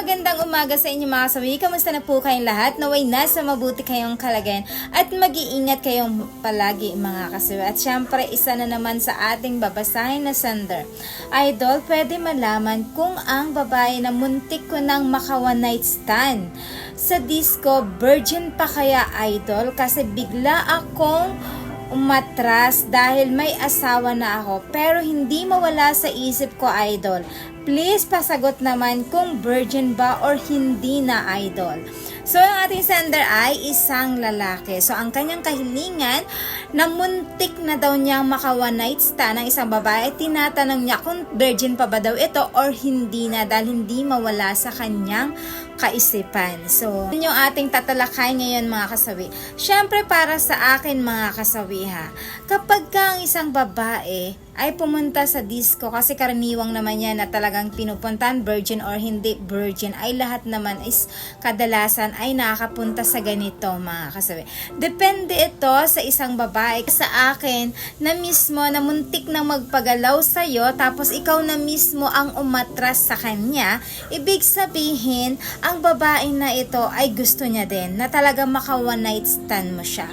magandang umaga sa inyo mga kasawi. Kamusta na po kayong lahat? Naway nasa mabuti kayong kalagayan at mag-iingat kayong palagi mga kasawi. At syempre, isa na naman sa ating babasahin na sender. Idol, pwede malaman kung ang babae na muntik ko ng maka one night stand sa disco, virgin pa kaya idol? Kasi bigla akong umatras dahil may asawa na ako pero hindi mawala sa isip ko idol. Please pasagot naman kung virgin ba or hindi na idol. So ang ating sender ay isang lalaki. So ang kanyang kahilingan na muntik na daw niyang maka one night stand ng isang babae, tinatanong niya kung virgin pa ba daw ito or hindi na dahil hindi mawala sa kanyang kaisipan. So, yun yung ating tatalakay ngayon mga kasawi. Siyempre para sa akin mga kasawi ha, kapag ka ang isang babae ay pumunta sa disco kasi karaniwang naman yan na talagang pinupuntahan virgin or hindi virgin ay lahat naman is kadalasan ay nakakapunta sa ganito mga kasawi. Depende ito sa isang babae. Sa akin na mismo na muntik na magpagalaw sa'yo tapos ikaw na mismo ang umatras sa kanya, ibig sabihin ang babae na ito ay gusto niya din na talaga maka one night stand mo siya.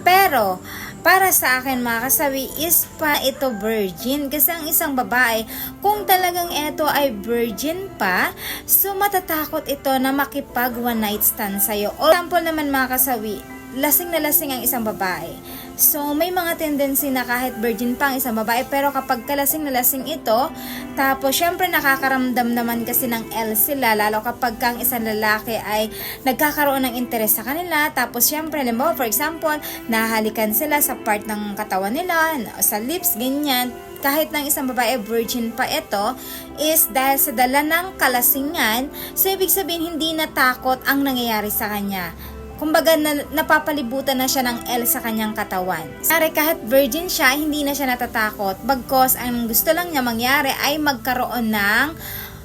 Pero, para sa akin mga kasawi is pa ito virgin kasi ang isang babae kung talagang ito ay virgin pa so matatakot ito na makipag one night stand sa'yo o example naman mga kasawi lasing na lasing ang isang babae. So, may mga tendency na kahit virgin pa ang isang babae, pero kapag kalasing na lasing ito, tapos syempre nakakaramdam naman kasi ng L sila, lalo kapag kang isang lalaki ay nagkakaroon ng interes sa kanila, tapos syempre, limbawa, for example, nahalikan sila sa part ng katawan nila, sa lips, ganyan, kahit ng isang babae virgin pa ito is dahil sa dala ng kalasingan so ibig sabihin hindi natakot ang nangyayari sa kanya kumbaga na, napapalibutan na siya ng L sa kanyang katawan. Sari kahit virgin siya, hindi na siya natatakot. Bagkos ang gusto lang niya mangyari ay magkaroon ng,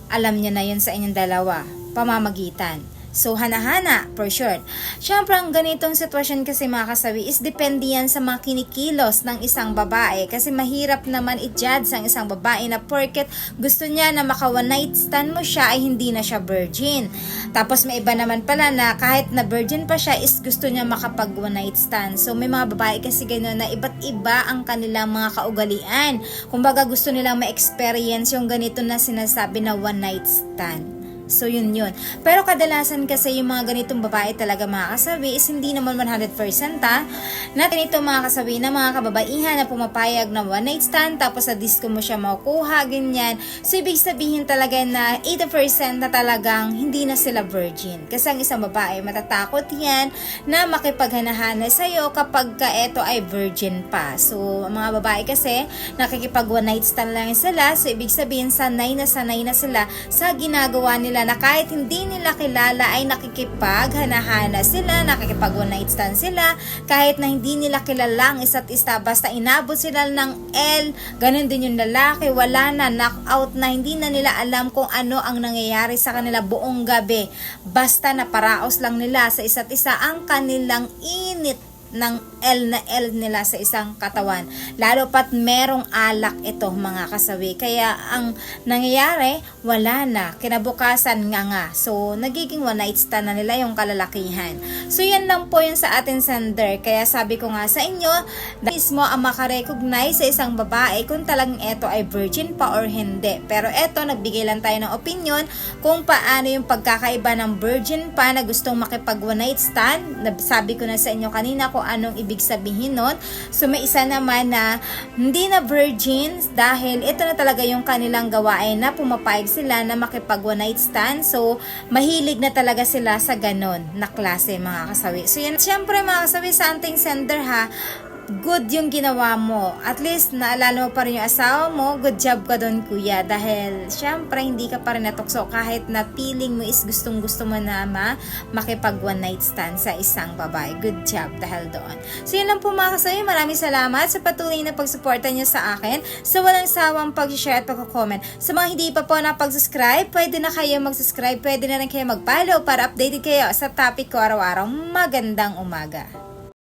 alam niya na yun sa inyong dalawa, pamamagitan. So, hanahana, for sure. Siyempre, ang ganitong sitwasyon kasi mga kasawi is depende yan sa mga kinikilos ng isang babae. Kasi mahirap naman i-judge ang isang babae na porket gusto niya na maka stand mo siya ay hindi na siya virgin. Tapos may iba naman pala na kahit na virgin pa siya is gusto niya makapag one night stand. So, may mga babae kasi gano'n na iba't iba ang kanilang mga kaugalian. Kumbaga gusto nilang ma-experience yung ganito na sinasabi na one night stand. So, yun yun. Pero kadalasan kasi yung mga ganitong babae talaga mga kasabi is hindi naman 100% ha. Na ganito mga kasabi na mga kababaihan na pumapayag na one night stand tapos sa disco mo siya makukuha, ganyan. So, ibig sabihin talaga na 80% na talagang hindi na sila virgin. Kasi ang isang babae matatakot yan na makipaghanahana sa'yo kapag ka eto ay virgin pa. So, mga babae kasi nakikipag one night stand lang sila. So, ibig sabihin sanay na sanay na sila sa ginagawa nila nila na kahit hindi nila kilala ay nakikipaghanahana sila, nakikipag one night stand sila, kahit na hindi nila kilala ang isa't isa, basta inabot sila ng L, ganun din yung lalaki, wala na, knockout na, hindi na nila alam kung ano ang nangyayari sa kanila buong gabi. Basta naparaos lang nila sa isa't isa ang kanilang init ng L na L nila sa isang katawan. Lalo pat merong alak ito mga kasawi. Kaya ang nangyayari, wala na. Kinabukasan nga nga. So, nagiging one night stand na nila yung kalalakihan. So, yan lang po yun sa atin sender. Kaya sabi ko nga sa inyo, mismo ang makarecognize sa isang babae kung talagang ito ay virgin pa or hindi. Pero ito, nagbigay lang tayo ng opinion kung paano yung pagkakaiba ng virgin pa na gustong makipag one night stand. Sabi ko na sa inyo kanina kung anong ibig sabihin nun. So may isa naman na hindi na virgin dahil ito na talaga yung kanilang gawain na pumapayag sila na makipag one night stand. So mahilig na talaga sila sa ganon na klase mga kasawi. So yan, syempre mga kasawi sa ating sender ha, good yung ginawa mo. At least, naalala mo pa rin yung asawa mo, good job ka doon kuya. Dahil, syempre, hindi ka pa rin natukso kahit na feeling mo is gustong gusto mo na ma makipag one night stand sa isang babae. Good job dahil doon. So, yun lang po mga kasabi. Maraming salamat sa patuloy na pagsuporta niyo sa akin. Sa walang sawang pag-share at pag-comment. Sa mga hindi pa po na pag-subscribe, pwede na kayo mag-subscribe. Pwede na rin kayo mag-follow para updated kayo sa topic ko araw-araw. Magandang umaga.